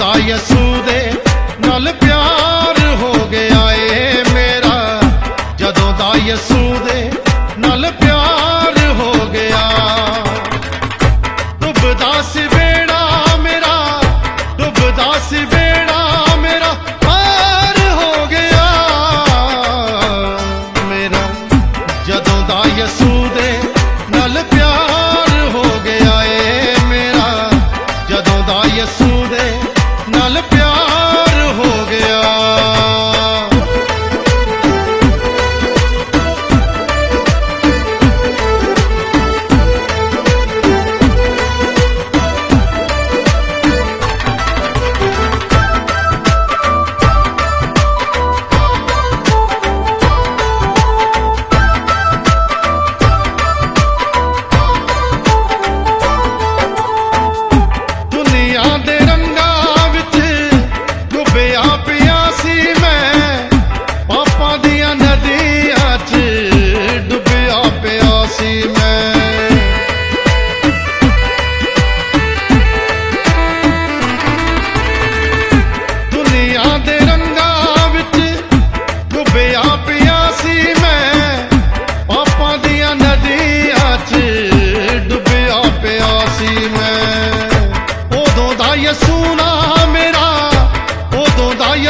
ਦਾ ਯਸੂ ਦੇ ਨਾਲ ਪਿਆਰ ਹੋ ਗਿਆ ਏ ਮੇਰਾ। ਜਦੋਂ ਦਾ ਯਸੂ ਦੇ ਨਾਲ ਪਿਆਰ ਹੋ ਗਿਆ। ਡੁੱਬਦਾ ਸੀ ਬੇੜਾ ਮੇਰਾ ਡੁੱਬਦਾ ਸੀ ਬੇੜਾ ਮੇਰਾ ਪਾਰ ਹੋ ਗਿਆ। ਮੇਰਾ, ਜਦੋਂ ਦਾ ਯਸੂ ਦੇ ਨਾਲ ਪਿਆਰ ਹੋ ਗਿਆ ਏ ਮੇਰਾ, ਜਦੋਂ ਦਾ ਯਸੂ ਦੇ ਨਾਲ ਪਿਆਰ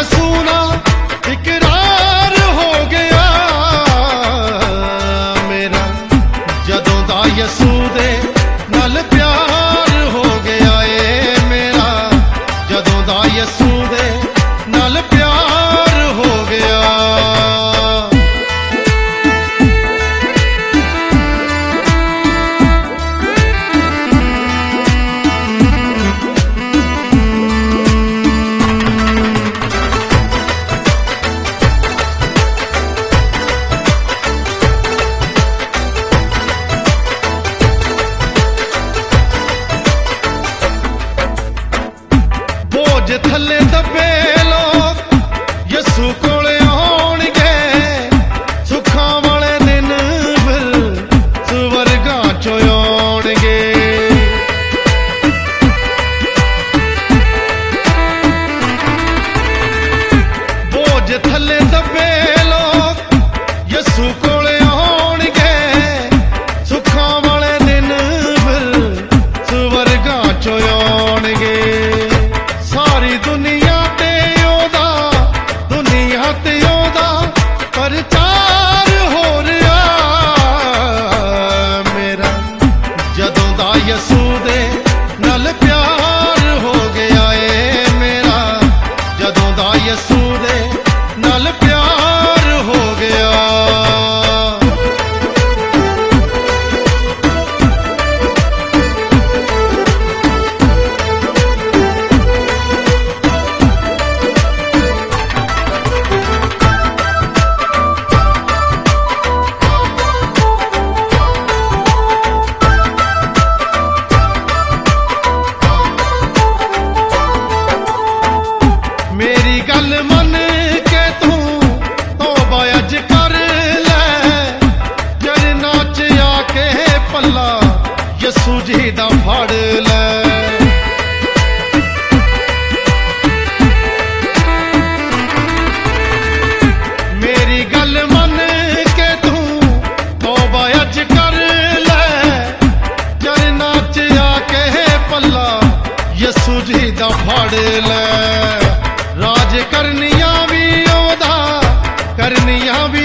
ਯਸੂ ਨਾ ਇਕਰਾਰ ਯਸੂ ਯਸੂ ਜੀ ਦਾ ਫੜ ਲੈ। ਮੇਰੀ ਗੱਲ ਮੰਨ ਕੇ ਤੂੰ ਤੋਬਾ ਅੱਜ ਕਰ ਲੈ। ਜਰਨਾ ਚ ਆ ਕੇ ਪੱਲਾ ਯਸੂ ਜੀ ਦਾ ਫੜ ਲੈ। ਰਾਜ ਕਰਨੀਆਂ ਵੀ ਉਹਦਾ, ਕਰਨੀਆਂ ਵੀ